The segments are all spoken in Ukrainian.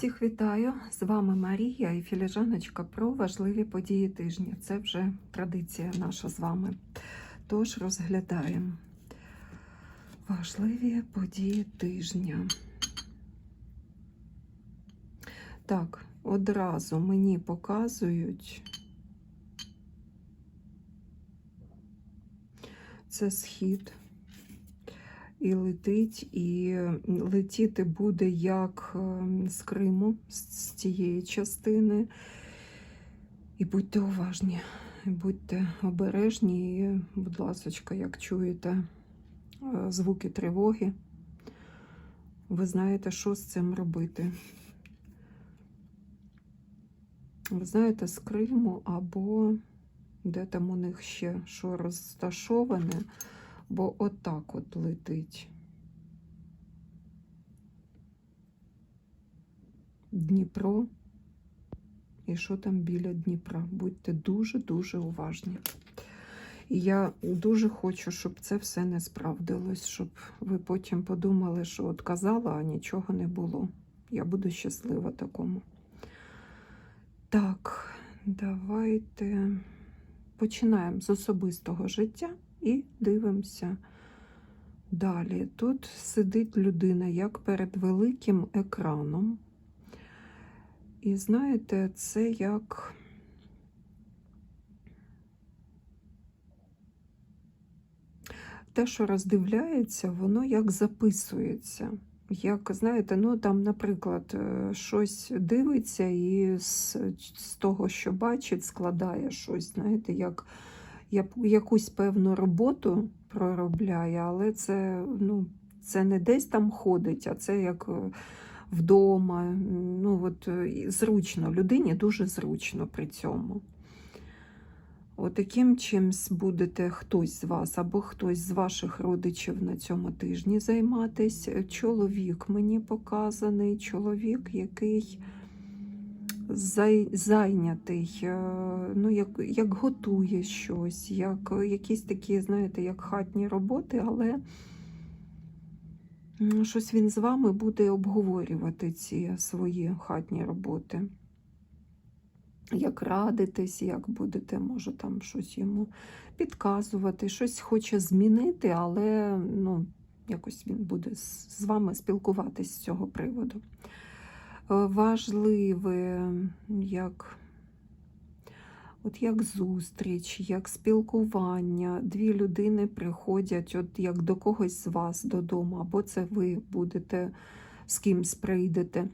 Всіх вітаю! З вами Марія і філіжаночка про важливі події тижня. Це вже традиція наша з вами. Тож розглядаємо важливі події тижня. Так, одразу мені показують. Це схід. І летить, і летіти буде як ем, з Криму, з цієї частини. І будьте уважні, будьте обережні, і, будь ласка, як чуєте е, звуки тривоги, ви знаєте, що з цим робити. Ви знаєте, з Криму або де там у них ще що розташоване бо отак от летить. Дніпро. І що там біля Дніпра? Будьте дуже-дуже уважні. І я дуже хочу, щоб це все не справдилось, щоб ви потім подумали, що от казала, а нічого не було. Я буду щаслива такому. Так, давайте починаємо з особистого життя. І дивимося далі. Тут сидить людина як перед великим екраном. І знаєте, це як те, що роздивляється, воно як записується. Як, знаєте, ну там, наприклад, е, щось дивиться і з, з того, що бачить, складає щось, знаєте, як якусь певну роботу проробляє, але це ну, це не десь там ходить, а це як е, вдома. Ну, от, е, Зручно, людині дуже зручно при цьому. Отаким чимсь будете хтось з вас або хтось з ваших родичів на цьому тижні займатися. Чоловік мені показаний, чоловік, який зайнятий, е, ну, як як готує щось, як якісь такі, знаєте, як хатні роботи, але щось він з вами буде обговорювати ці свої хатні роботи. Як радитись, як будете, може, там щось йому підказувати, щось хоче змінити, але ну, якось він буде з вами спілкуватись з цього приводу. Е, важливе, як от як зустріч, як спілкування. Дві людини приходять от як до когось з вас додому, або це ви будете з кимсь прийдете.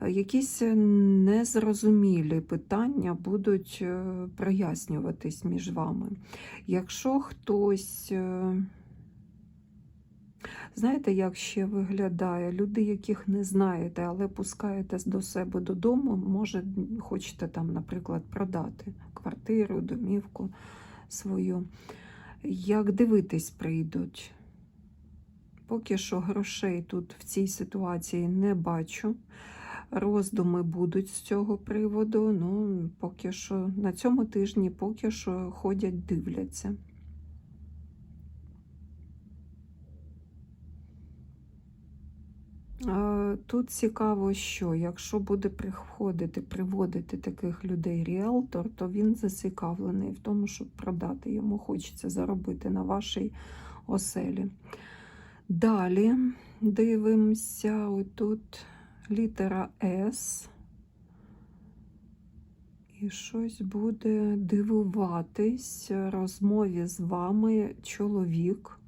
Е, якісь незрозумілі питання будуть е, прояснюватись між вами. Якщо хтось Знаєте, як ще виглядає? Люди, яких не знаєте, але пускаєте до себе додому, може, хочете там, наприклад, продати квартиру, домівку свою. Як дивитись, прийдуть? Поки що грошей тут в цій ситуації не бачу. Роздуми будуть з цього приводу. Ну, поки що на цьому тижні поки що ходять, дивляться. Тут цікаво, що якщо буде приходити, приводити таких людей ріелтор, то він зацікавлений в тому, щоб продати. Йому хочеться заробити на вашій оселі. Далі дивимося, отут літера С. І щось буде дивуватись розмові з вами чоловік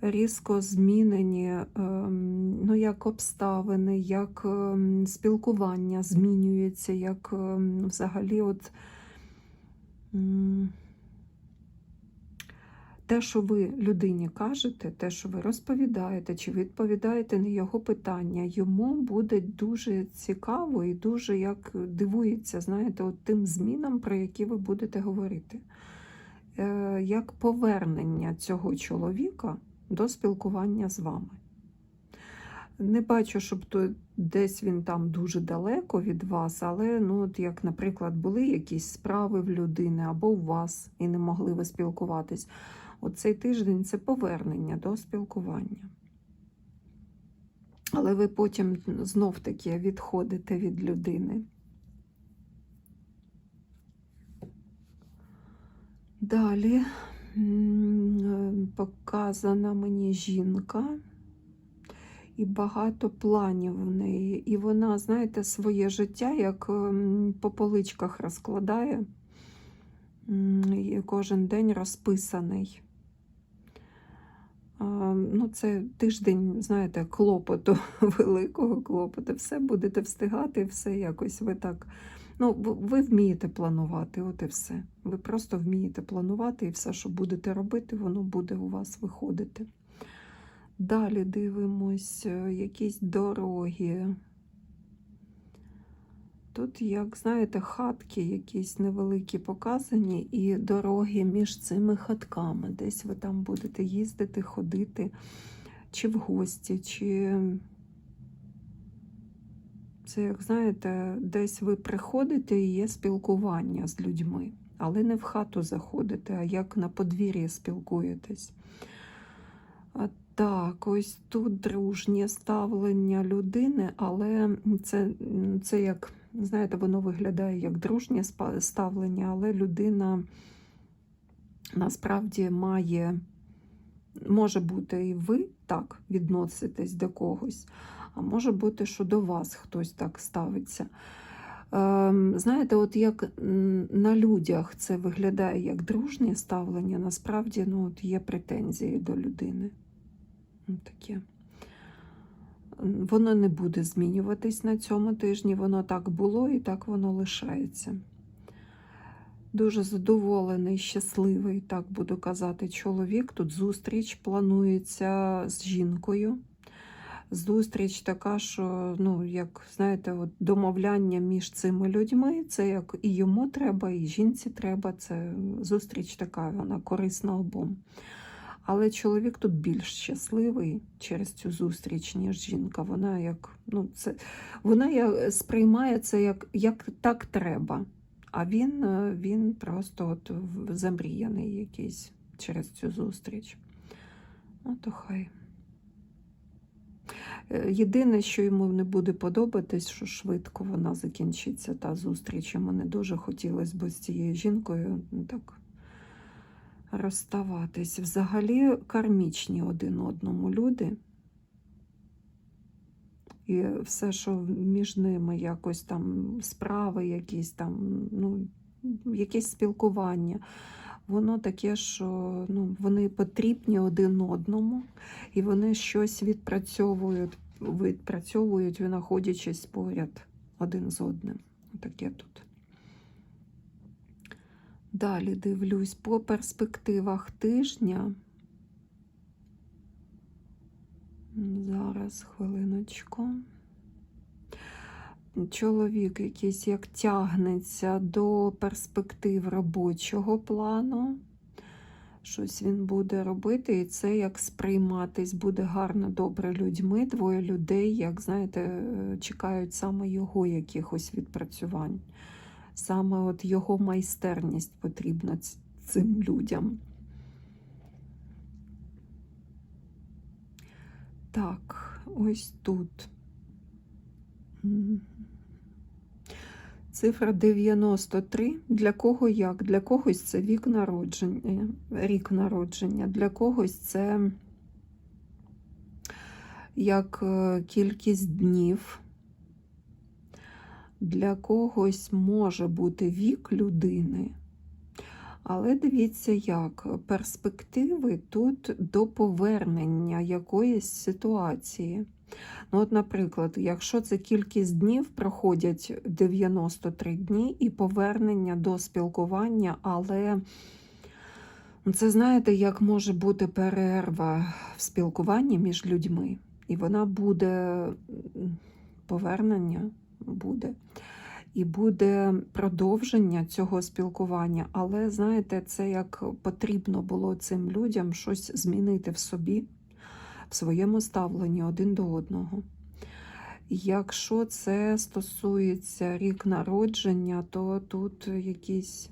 різко змінені ем, ну, як обставини, як ем, спілкування змінюється, як ем, взагалі от те, що ви людині кажете, те, що ви розповідаєте, чи відповідаєте на його питання, йому буде дуже цікаво і дуже як дивується, знаєте, от тим змінам, про які ви будете говорити. Е, як повернення цього чоловіка до спілкування з вами. Не бачу, щоб то десь він там дуже далеко від вас, але, ну, от як, наприклад, були якісь справи в людини або у вас і не могли ви спілкуватись. Оцей тиждень це повернення до спілкування. Але ви потім знов таки відходите від людини. Далі показана мені жінка і багато планів в неї. І вона, знаєте, своє життя як ем, по поличках розкладає. І кожен день розписаний. Ну, це тиждень, знаєте, клопоту, великого клопоту. Все будете встигати, все якось ви так. Ну, ви- вмієте планувати, от і все. Ви просто вмієте планувати, і все, що будете робити, воно буде у вас виходити. Далі дивимось, е, якісь дороги. Тут, як знаєте, хатки якісь невеликі показані, і дороги між цими хатками. Десь ви там будете їздити, ходити, чи в гості, чи це, як знаєте, десь ви приходите і є спілкування з людьми, але не в хату заходите, а як на подвір'ї спілкуєтесь. Так, ось тут дружнє ставлення людини, але це, це як, знаєте, воно виглядає як дружнє ставлення, але людина насправді має, може бути і ви так відноситесь до когось, а може бути, що до вас хтось так ставиться. Ем, Знаєте, от як на людях це виглядає як дружнє ставлення, насправді ну, от є претензії до людини. Ну, Таке. Воно не буде змінюватись на цьому тижні, воно так було і так воно лишається. Дуже задоволений, щасливий, так буду казати, чоловік. Тут зустріч планується з жінкою. Зустріч така, що, ну, як знаєте, от домовляння між цими людьми, це як і йому треба, і жінці треба. Це зустріч така, вона корисна обом. Але чоловік тут більш щасливий через цю зустріч, ніж жінка. Вона як, ну, це, вона як, сприймає це як, як так треба. А він, е, він просто от замріяний якийсь через цю зустріч. Ну, то хай. Е, Єдине, що йому не буде подобатись, що швидко вона закінчиться, та зустріч. Йому не дуже хотілося б з цією жінкою ну, так розставатись. Взагалі кармічні один одному люди. І все, що між ними якось там справи, якісь там, ну, якесь спілкування, воно таке, що ну, вони потрібні один одному, і вони щось відпрацьовують, відпрацьовують, знаходячись поряд один з одним. Таке тут. Далі дивлюсь по перспективах тижня. Зараз хвилиночку. Чоловік якийсь як тягнеться до перспектив робочого плану. Щось він буде робити, і це як сприйматись буде гарно, добре людьми. Двоє людей, як знаєте, чекають саме його якихось відпрацювань. Саме от його майстерність потрібна цим людям. Так, ось тут. Цифра 93. Для кого як? Для когось це вік народження, рік народження, для когось це як е, кількість днів. Для когось може бути вік людини. Але дивіться, як перспективи тут до повернення якоїсь ситуації. Ну, от, наприклад, якщо це кількість днів, проходять 93 дні і повернення до спілкування, але це знаєте, як може бути перерва в спілкуванні між людьми, і вона буде повернення буде. І буде продовження цього спілкування, але знаєте, це як потрібно було цим людям щось змінити в собі, в своєму ставленні один до одного. Якщо це стосується рік народження, то тут якісь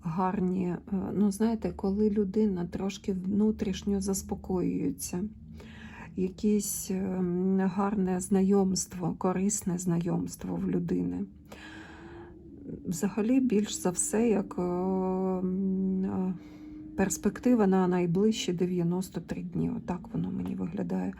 гарні, е, ну знаєте, коли людина трошки внутрішньо заспокоюється якесь ем, гарне знайомство, корисне знайомство в людини. Взагалі, більш за все, як е, е, перспектива на найближчі 93 дні. Отак воно мені виглядає.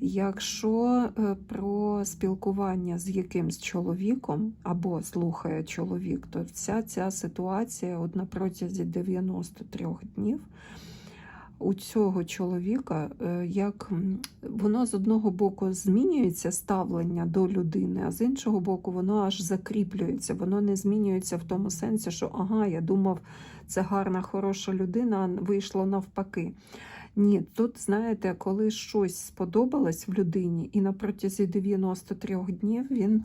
Якщо е, про спілкування з якимсь чоловіком або слухає чоловік, то вся ця ситуація от на протязі 93 днів у цього чоловіка, е, як воно з одного боку змінюється ставлення до людини, а з іншого боку, воно аж закріплюється. Воно не змінюється в тому сенсі, що ага, я думав, це гарна, хороша людина, а вийшло навпаки. Ні, тут, знаєте, коли щось сподобалось в людині, і на протязі 93 днів він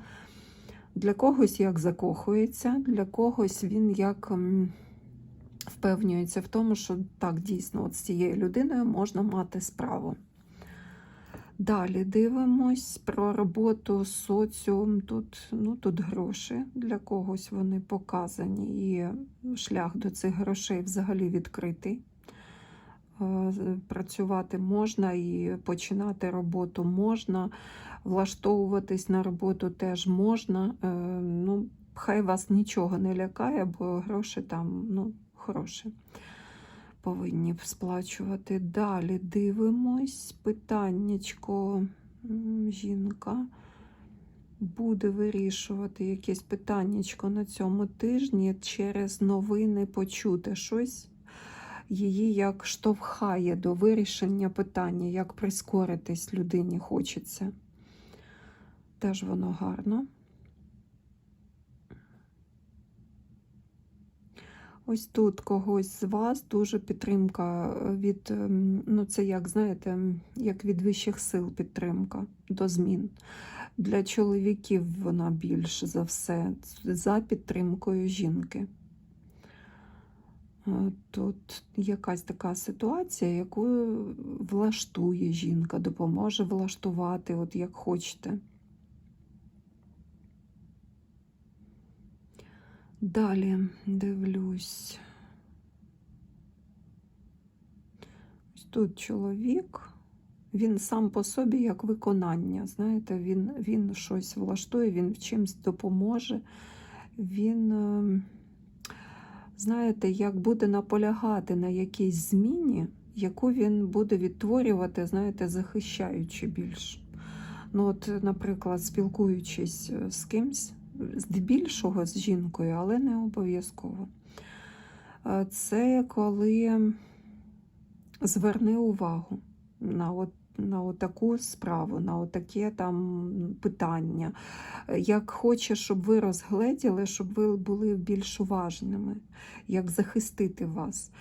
для когось як закохується, для когось він як впевнюється в тому, що так, дійсно, от з цією людиною можна мати справу. Далі дивимось про роботу з соціум. Тут, ну, тут гроші для когось вони показані, і шлях до цих грошей взагалі відкритий. Е, Працювати можна і починати роботу можна, влаштовуватись на роботу теж можна. Е, Ну, хай вас нічого не лякає, бо гроші там ну, хороші. Повинні сплачувати. Далі дивимось. Питаннячко жінка буде вирішувати якесь питаннячко на цьому тижні через новини почути щось. Її як штовхає до вирішення питання, як прискоритись людині хочеться. Теж воно гарно. Ось тут когось з вас дуже підтримка від, ем, ну це як, знаєте, як від вищих сил підтримка до змін. Для чоловіків вона більш за все за підтримкою жінки. Е, Тут якась така ситуація, яку влаштує жінка, допоможе влаштувати, от як хочете. Далі дивлюсь. Ось тут чоловік, він сам по собі як виконання. Знаєте, він, він щось влаштує, він в чимсь допоможе. Він, е, знаєте, як буде наполягати на якійсь зміні, яку він буде відтворювати, знаєте, захищаючи більш. Ну, от, наприклад, спілкуючись е, з кимсь, здебільшого з жінкою, але не обов'язково. Е, Це коли зверни увагу на от, на таку справу, на таке там питання. Як хоче, щоб ви розгледіли, щоб ви були більш уважними, як захистити вас.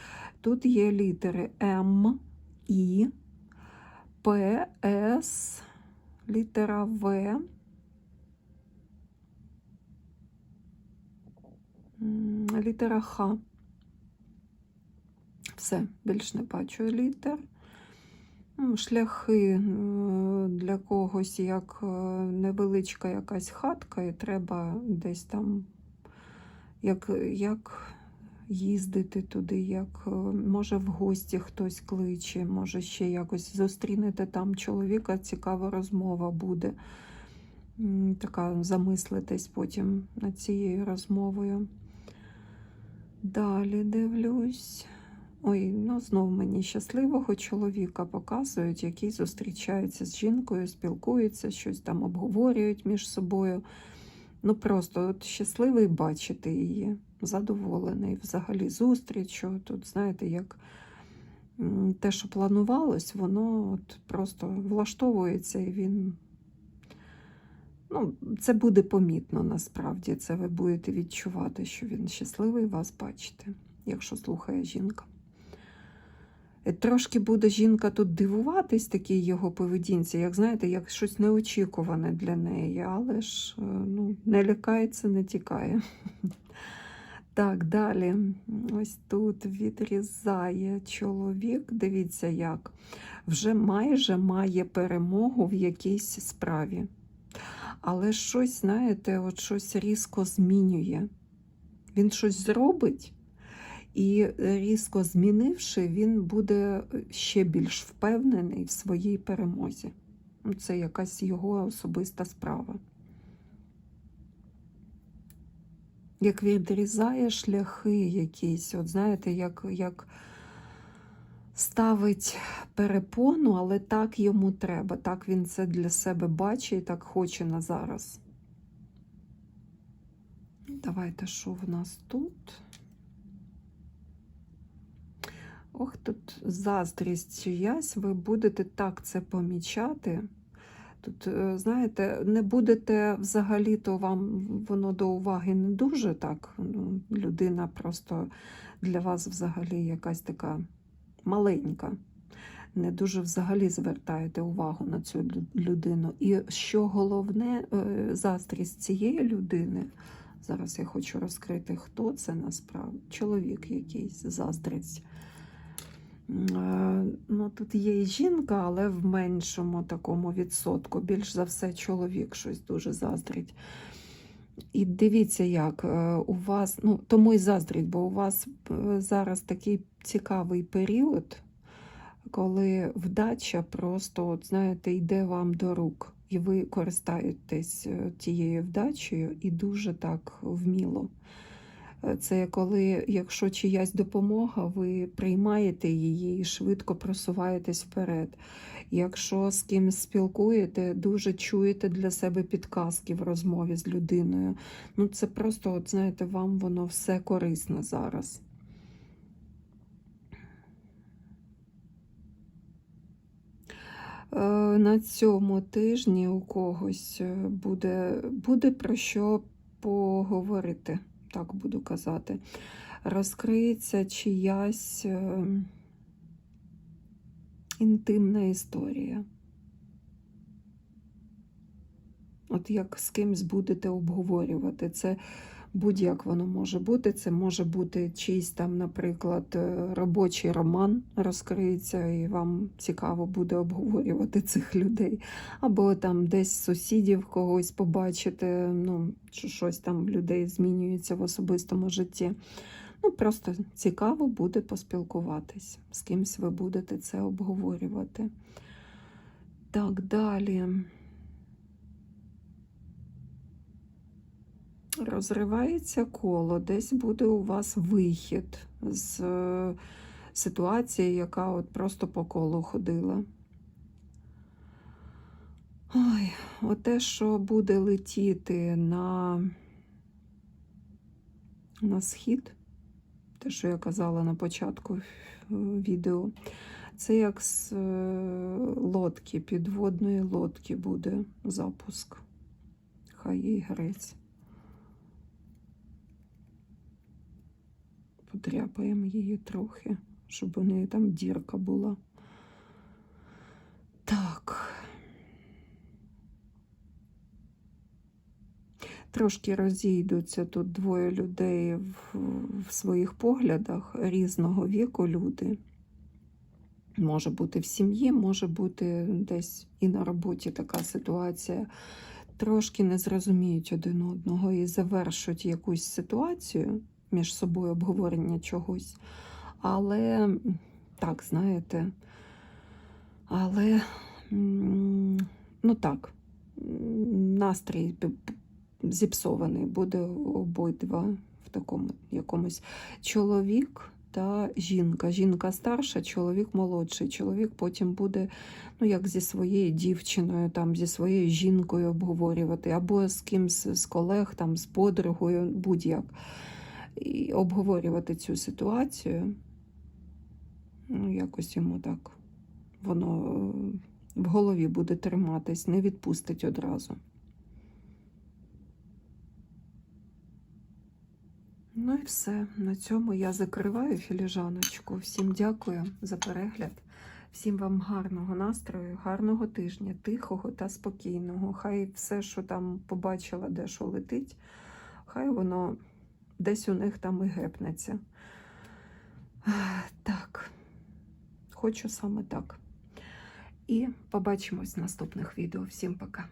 Тут є літери М, І, П, С, літера В. Літера Х. Все, більш не бачу літер. Шляхи е, для когось як е, невеличка якась хатка, і треба десь там як, як їздити туди, як е, може в гості хтось кличе, може ще якось зустрінете там чоловіка, цікава розмова буде. Така замислитись потім над цією розмовою. Далі дивлюсь. Ой, ну знов мені щасливого чоловіка показують, який зустрічається з жінкою, спілкується, щось там обговорюють між собою. Ну просто от щасливий бачити її, задоволений взагалі зустрічю. Тут, знаєте, як те, що планувалось, воно от просто влаштовується і він. Ну, це буде помітно насправді. Це ви будете відчувати, що він щасливий вас бачити, якщо слухає жінка. Е, Трошки буде жінка тут дивуватись такій його поведінці, як знаєте, як щось неочікуване для неї, але ж е, ну, не лякається, не тікає. Так, далі. Ось тут відрізає чоловік. Дивіться, як вже майже має перемогу в якійсь справі. Але щось, знаєте, от щось різко змінює. Він щось зробить, І різко змінивши, він буде ще більш впевнений в своїй перемозі. Ну, Це якась його особиста справа. Як відрізає шляхи якісь, от знаєте, як, як ставить перепону, але так йому треба. Так він це для себе бачить і так хоче на зараз. Давайте, що в нас тут? Ох, тут заздрість чиясь, ви будете так це помічати. Тут, е, знаєте, не будете взагалі, то вам воно до уваги не дуже так. Ну, людина просто для вас взагалі якась така маленька. Не дуже взагалі звертаєте увагу на цю людину. І що головне, е, заздрість цієї людини. Зараз я хочу розкрити, хто це насправді. Чоловік якийсь заздрість. Е, Ну, тут є і жінка, але в меншому такому відсотку. Більш за все, чоловік щось дуже заздрить. І дивіться, як е, у вас, ну тому і заздріть, бо у вас е, зараз такий цікавий період, коли вдача просто, от, знаєте, йде вам до рук, і ви користаєтесь е, тією вдачею і дуже так вміло. Е, Це коли, якщо чиясь допомога, ви приймаєте її і швидко просуваєтесь вперед. Якщо з кимось спілкуєте, дуже чуєте для себе підказки в розмові з людиною. Ну, це просто, от знаєте, вам воно все корисно зараз. Е, На цьому тижні у когось е, буде, буде про що поговорити, так буду казати. Розкриється чиясь е, інтимна історія. От як з кимсь будете обговорювати. Це будь-як воно може бути. Це може бути чийсь там, наприклад, е, робочий роман розкриється, і вам цікаво буде обговорювати цих людей. Або там десь сусідів когось побачите, ну, що щось там людей змінюється в особистому житті. Ну, просто цікаво буде поспілкуватись. З кимсь ви будете це обговорювати. Так, далі. Розривається коло, десь буде у вас вихід з е, ситуації, яка от просто по колу ходила. Ой, оте, що буде летіти на, на схід, те, що я казала на початку е, відео, це як з е, лодки, підводної лодки буде запуск. Хай їй грець. Подряпаємо її трохи, щоб у неї там дірка була. Так. Трошки розійдуться тут двоє людей в, в своїх поглядах різного віку люди. Може бути в сім'ї, може бути десь і на роботі така ситуація. Трошки не зрозуміють один одного і завершують якусь ситуацію між собою обговорення чогось. Але, так, знаєте, але, ну так, настрій зіпсований буде обидва в такому якомусь чоловік та жінка. Жінка старша, чоловік молодший. Чоловік потім буде, ну, як зі своєю дівчиною, там, зі своєю жінкою обговорювати, або з кимсь з колег, там, з подругою, будь-як і обговорювати цю ситуацію. Ну, якось йому так воно в голові буде триматись, не відпустить одразу. Ну і все. На цьому я закриваю філіжаночку. Всім дякую за перегляд. Всім вам гарного настрою, гарного тижня, тихого та спокійного. Хай все, що там побачила, де що летить, хай воно десь у них там і гепнеться. Так, хочу саме так. І побачимось в наступних відео. Всім пока.